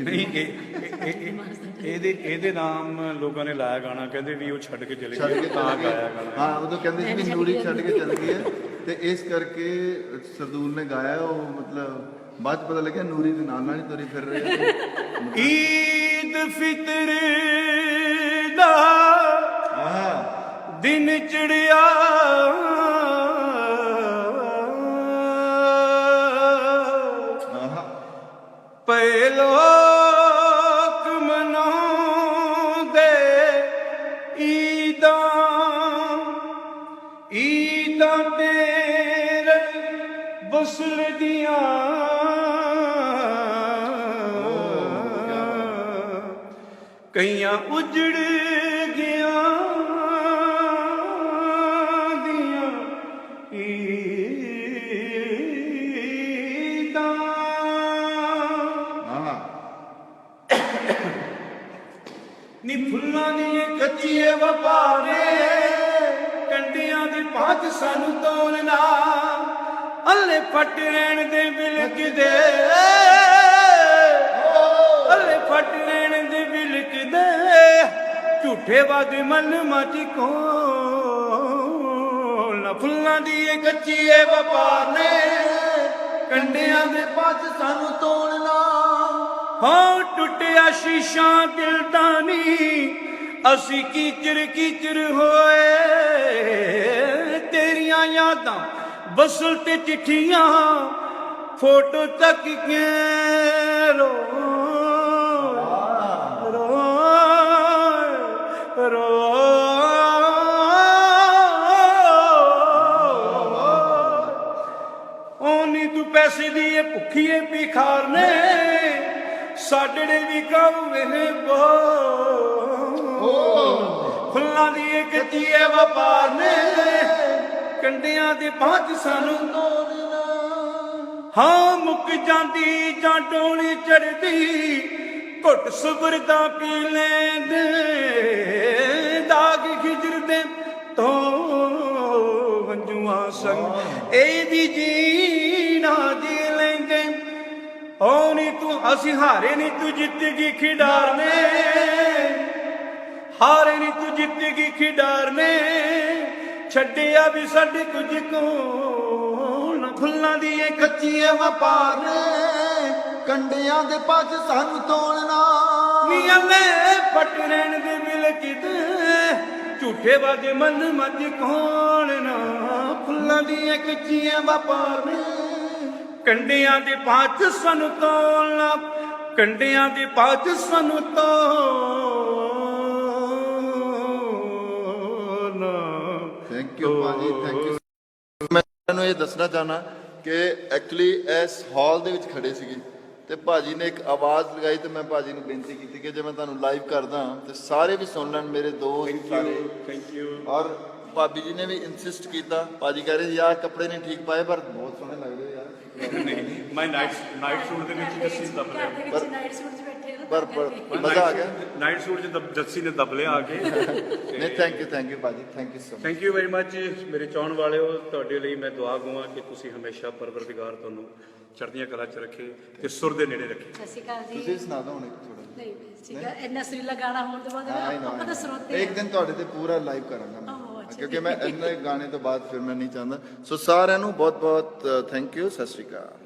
ਨਹੀਂ ਇਹ ਇਹ- ਇਹ- ਇਹ- ਇਹਦੇ ਇਹਦੇ ਨਾਮ ਲੋਕਾਂ ਨੇ ਲਾਇਆ ਗਾਣਾ ਕਹਿੰਦੇ ਵੀ ਉਹ ਛੱਡ ਕੇ ਚਲੇ ਛੱਡ ਗਏ ਕੇ ਤਾਂ ਚਲੇ ਗਏ। ਗਾਇਆ ਗਾਣਾ। ਹਾਂ ਉਦੋਂ ਕਹਿੰਦੇ ਸੀ ਵੀ ਨੂਰੀ ਛੱਡ ਕੇ ਚਲ ਗਈ ਹੈ। ਤੇ ਇਸ ਕਰਕੇ ਸਰਦੂਲ ਨੇ ਗਾਇਆ ਉਹ ਮਤਲਬ ਬਾਅਦ 'ਚ ਪਤਾ ਲੱਗਿਆ ਨੂਰੀ ਦੇ ਨਾਲ ਨਾਲ ਹੀ ਤੁਰੀ ਫਿਰ ਰਹੀ ਹੈ ਈਦ ਫਿਤਰ ਦਾ ਆਹ। ਦਿਨ ਚੜਿਆ। ਆਹ। ਪਏ ਈਦਾਂ ਤੇਰੇ ਬਸਲ ਦੀਆਂ। ਕਈਆਂ ਉਜੜ ਗਿਆ ਦੀਆਂ ਈਦਾਂ। ਨੀ ਫੁੱਲਾਂ ਦੀ ਕੱਚੀਏ ਵਪਾਰੇ ਦੀ ਪਾਤ ਸਾਨੂੰ ਤੋਲਣਾ ਅੱਲੇ ਫਟ ਰਹਿਣ ਦੇ ਬਿਲਕਦੇ ਅੱਲੇ ਫਟ ਰਹਿਣ ਦੇ ਬਿਲਕਦੇ ਝੂਠੇ ਵਾਦੇ ਮਨ ਮਚ ਕੋਲ। ਨਾ ਫੁੱਲਾਂ ਦੀ ਇਹ ਕੱਚੀਏ ਵਪਾਰ ਨੇ। ਕੰਡਿਆਂ ਦੇ ਪੱਜ ਸਾਨੂੰ ਤੋੜਨਾ ਹਾਂ, ਟੁੱਟਿਆ ਸ਼ੀਸ਼ਾ ਦਿਲ ਦਾ ਨੀ। ਅਸੀਂ ਕੀਚਰ ਕੀਚਰ ਹੋਏ, ਤੇਰੀਆਂ ਯਾਦਾਂ ਬਸਲ ਤੇ ਚਿੱਠੀਆਂ, ਫੋਟੋ ਤੱਕ ਕੇ ਰੋ ਰੋ ਰੋ। ਓਨੀ ਤੂੰ ਪੈਸੇ ਦੀ ਇਹ ਭੁੱਖੀਏ ਭਿਖਾਰ ਨੇ ਸਾਡੜੇ ਵੀ ਕਾਵੇ ਬੋ। ਫੁੱਲਾਂ ਦੀ ਇਹ ਕੱਚੀਏ ਵਪਾਰ ਨੇ। ਕੰਡਿਆਂ ਦੇ ਬਾਝ ਸਾਨੂੰ। ਹਾਂ, ਮੁੱਕ ਜਾਂਦੀ, ਜਾਂ ਡੋਲੀ ਚੜਦੀ ਘੁੱਟ ਸਬਰ ਦਾ ਪੀ ਲੈਂਦੇ। ਦਾਗ ਖਿਜਰ ਦੇ ਤੋਂ ਵੰਜੂਆਂ ਸੰਗ। ਇਹ ਵੀ ਜੀਣਾ ਜੀ ਲੈਂਦੇ। ਓ ਨੀ ਤੂੰ, ਅਸੀਂ ਹਾਰੇ ਨੀ, ਤੂੰ ਜਿੱਤ ਗਈ ਖਿਡਾਰਨੇ ਹਾਰੇ ਨੀ ਤੂੰ ਜਿੱਤ ਗਈ ਖਿਡਾਰਨੇ ਛੱਡਿਆ ਵੀ ਸਾਡੇ ਕੁਝ ਕੋ ਨਾ। ਫੁੱਲਾਂ ਦੀ ਇਹ ਕੱਚੀਏ ਵਪਾਰ ਨੇ। ਕੰਡਿਆਂ ਦੇ ਪੱਜ ਸਾਨੂੰ ਤੋੜਨਾ ਨੀਆਂ ਮੈਂ ਪਟ ਰਹਿਣ ਦੇ ਬਿਲ ਕਿਤੇ। ਝੂਠੇ ਵਾਦੇ ਮਨ ਮੱਝ ਕੋਣ ਨਾ। ਫੁੱਲਾਂ ਦੀਆਂ ਕੱਚੀਆਂ ਵਪਾਰ ਨੇ। ਕੰਡਿਆਂ ਦੇ ਪਾਚ ਸਾਨੂੰ ਤੋਲਣਾ ਕੰਡਿਆਂ ਦੇ ਪਾਚ ਸਾਨੂੰ ਤੋਲਣਾ ਤੁਹਾਨੂੰ ਇਹ ਦੱਸਣਾ ਚਾਹਨਾ ਕਿ ਐਕਚੁਅਲੀ ਇਸ ਹਾਲ ਦੇ ਵਿੱਚ ਖੜੇ ਸੀਗੇ ਤੇ ਭਾਜੀ ਨੇ ਇੱਕ ਆਵਾਜ਼ ਲਗਾਈ ਤੇ ਮੈਂ ਭਾਜੀ ਨੂੰ ਬੇਨਤੀ ਕੀਤੀ ਕਿ ਜੇ ਮੈਂ ਤੁਹਾਨੂੰ ਲਾਈਵ ਕਰਦਾ ਤੇ ਸਾਰੇ ਵੀ ਸੁਣ ਲੈਣ ਮੇਰੇ ਦੋਸਤ ਸਾਰੇ। ਥੈਂਕ ਯੂ ਔਰ ਭਾਬੀ ਜੀ ਨੇ ਵੀ ਇਨਸਿਸਟ ਕੀਤਾ। ਭਾਜੀ ਕਹ ਰਹੇ ਯਾਰ ਕੱਪੜੇ ਨਹੀਂ ਠੀਕ ਪਾਏ ਪਰ ਬਹੁਤ ਸੋਹਣੇ ਲੱਗਦੇ ਹੋ ਯਾਰ ਨਹੀਂ ਮੈਂ ਨਾਈਟ ਨਾਈਟ ਸੂਟ ਦੇ ਵਿੱਚ ਜੱਸੀ ਨੇ ਦਬ ਲਿਆ। ਪਰ- ਨਾਈਟ ਸੂਟ 'ਚ ਬੈਠੇ ਪਰ ਪਰ ਮਜ਼ਾ ਆ ਗਿਆ। ਨਾਈਟ ਸੂਟ 'ਚ ਜੱਸੀ ਨੇ ਦਬ ਲਿਆ ਆ ਕੇ। ਨਹੀਂ ਥੈਂਕ ਯੂ ਥੈਂਕ ਯੂ ਭਾਜੀ thank you so much thank you very much ਮੇਰੇ ਚਾਹਣ ਵਾਲਿਓ ਤੁਹਾਡੇ ਲਈ ਮੈਂ ਦੁਆ ਗਵਾਂ ਕਿ ਤੁਸੀਂ ਹਮੇਸ਼ਾ ਪਰਵਰਦਿਗਾਰ ਤੁਹਾਨੂੰ ਚੜ੍ਹਦੀਆਂ ਕਲਾ 'ਚ ਰੱਖੇ ਤੇ ਸੁਰ ਦੇ ਨੇੜੇ ਰੱਖੇ। ਸਤਿ ਸ਼੍ਰੀ ਅਕਾਲ ਜੀ। ਤੁਸੀਂ ਸੁਣਾ ਦਿਓ ਹੁਣ ਇੱਕ ਥੋੜਾ ਨਹੀਂ ਠੀਕ ਹੈ ਇੰਨਾ ਸੁਰੀਲਾ ਗਾਣਾ ਹੋਣ ਤੋਂ ਬਾਅਦ ਆਪਾਂ ਤਾਂ ਸਰੋਤੇ ਇੱਕ ਦਿਨ ਤੁਹਾਡੇ ਤੇ ਪੂਰਾ ਲਾਈਵ ਕਰਾਂਗਾ ਕਿਉਂਕਿ ਮੈਂ ਇੰਨੇ ਗਾਣੇ ਤੋਂ ਬਾਅਦ ਫਿਰ ਮੈਂ ਨਹੀਂ ਚਾਹੁੰਦਾ। ਸੋ ਸਾਰਿਆਂ ਨੂੰ ਬਹੁਤ ਬਹੁਤ ਥੈਂਕ ਯੂ ਸਤਿ ਸ਼੍ਰੀ ਅਕਾਲ।